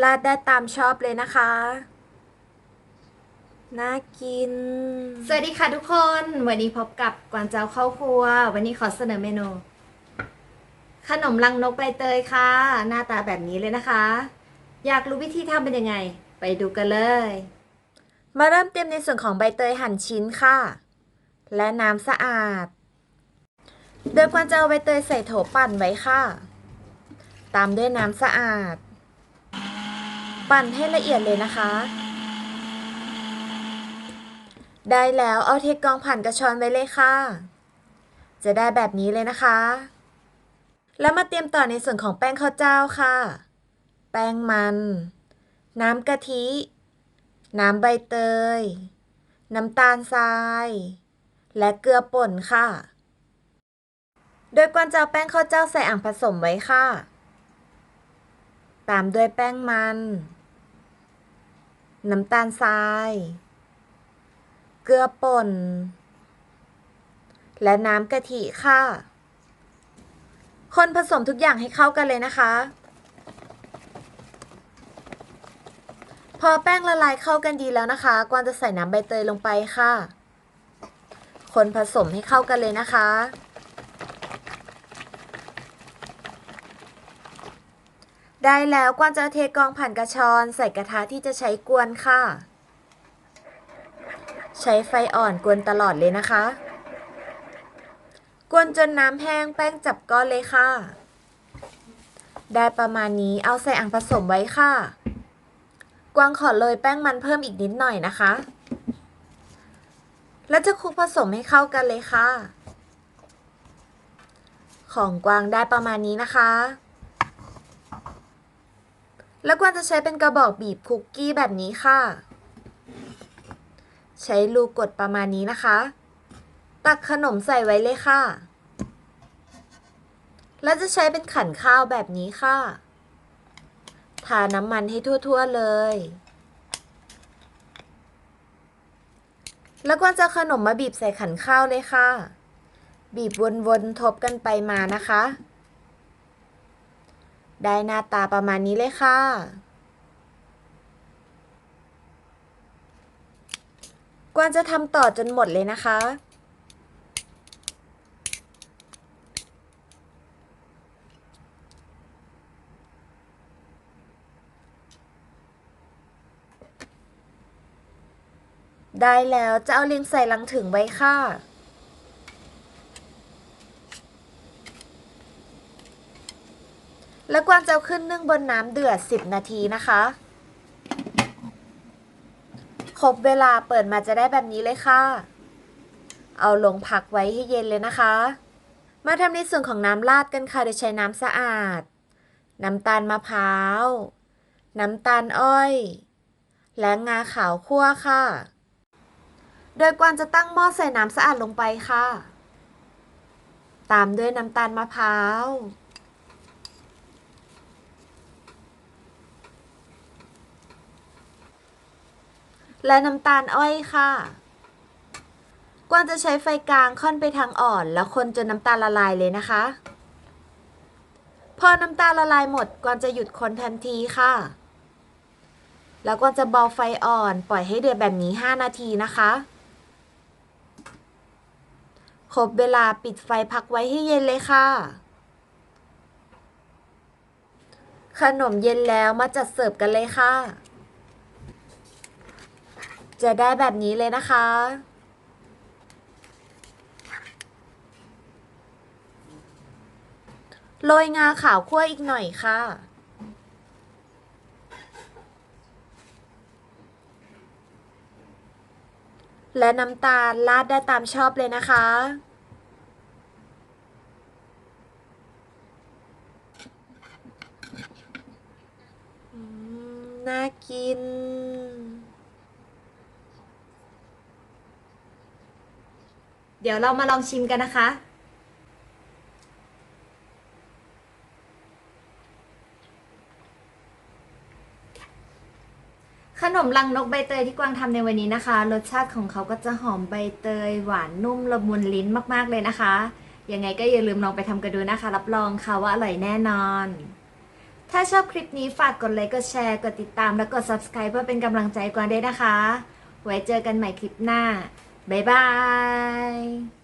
ราดได้ตามชอบเลยนะคะ น่ากิน สวัสดีค่ะทุกคน วันนี้พบกับกวางเจ้าเข้าครัว วันนี้ขอเสนอเมนู ขนมลังนกใบเตยค่ะ หน้าตาแบบนี้เลยนะคะ อยากรู้วิธีทำเป็นยังไง ไปดูกันเลย มาเริ่มเตรียมในส่วนของใบเตยหั่นชิ้นค่ะ และน้ำสะอาด โดยควรจะเอาใบเตยใส่โถปั่นไว้ค่ะ ตามด้วยน้ำสะอาด ปั่นให้ละเอียดเลยนะคะ ได้แล้วเอาเทกองผ่านกระชอนไว้เลยค่ะ จะได้แบบนี้เลยนะคะ แล้วมาเตรียมต่อในส่วนของแป้งข้าวเจ้าค่ะ แป้งมัน น้ำกะทิ น้ำใบเตย น้ำตาลทราย และเกลือป่นค่ะ โดยกวนจะเอาแป้งข้าวเจ้าใส่อ่างผสมไว้ค่ะ ตามด้วยแป้งมัน น้ำตาลทราย เกลือป่น และน้ำกะทิค่ะ คนผสมทุกอย่างให้เข้ากันเลยนะคะ พอแป้งละลายเข้ากันดีแล้วนะคะกวางจะใส่น้ำใบเตยลงไปค่ะ คนผสมให้เข้ากันเลยนะคะ ได้แล้วกวางจะเทกรองผ่านกระชอน ใส่กระทะที่จะใช้กวนค่ะ ใช้ไฟอ่อนกวนตลอดเลยนะคะ กวนจนน้ำแห้งแป้งจับก้อนเลยค่ะ ได้ประมาณนี้เอาใส่อ่างผสมไว้ค่ะ กวางขอโรยแป้งมันเพิ่มอีกนิดหน่อยนะคะ แล้วจะคลุกผสมให้เข้ากันเลยค่ะ ของกวางได้ประมาณนี้นะคะ แล้วกวางจะใช้เป็นกระบอกบีบคุกกี้แบบนี้ค่ะ ใช้ลูกกดประมาณนี้นะคะ ตักขนมใส่ไว้เลยค่ะ แล้วจะใช้เป็นขันข้าวแบบนี้ค่ะ ทาน้ำมันให้ทั่วๆเลย แล้วก็จะขนมมาบีบใส่ขันข้าวเลยค่ะ บีบวนๆทบกันไปมานะคะ ได้หน้าตาประมาณนี้เลยค่ะ กวาจะทำต่อจนหมดเลยนะคะ ได้แล้วจะเอาลิงใส่ลังถึงไว้ค่ะ แล้วกวางจะขึ้นนึ่งบนน้ำเดือด 10 นาทีนะคะ ครบเวลาเปิดมาจะได้แบบนี้เลยค่ะ เอาลงพักไว้ให้เย็นเลยนะคะ มาทำในส่วนของน้ำราดกันค่ะ โดยใช้น้ำสะอาด น้ำตาลมะพร้าว น้ำตาลอ้อย และงาขาวคั่วค่ะ โดยกวางจะตั้งหม้อใส่น้ำสะอาดลงไปค่ะ ตามด้วยน้ำตาลมะพร้าว และน้ำตาลอ้อยค่ะ กวางจะใช้ไฟกลางค่อนไปทางอ่อน แล้วคนจนน้ำตาลละลายเลยนะคะ พอน้ำตาลละลายหมด กวางจะหยุดคนทันทีค่ะ แล้วกวางจะเบาไฟอ่อน ปล่อยให้เดือดแบบนี้ 5 นาทีนะคะ ครบเวลาปิดไฟพักไว้ให้เย็นเลยค่ะ ขนมเย็นแล้วมาจัดเสิร์ฟกันเลยค่ะ จะได้แบบนี้เลยนะคะ โรยงาขาวคั่วอีกหน่อยค่ะ และน้ำตาลราดได้ตามชอบเลยนะคะอืมน่ากิน เดี๋ยวเรามาลองชิมกันนะคะ ขนมลังนกใบเตยที่กวางทำในวันนี้นะคะ รสชาติของเขาก็จะหอมใบเตย หวานนุ่มละมุนลิ้นมากๆเลยนะคะ ยังไงก็อย่าลืมลองไปทำกันดูนะคะ รับรองค่ะว่าอร่อยแน่นอน ถ้าชอบคลิปนี้ฝากกดไลค์ กดแชร์ กดติดตาม และกด subscribe เพื่อเป็นกำลังใจกวางด้วยนะคะ ไว้เจอกันใหม่คลิปหน้า บ๊ายบาย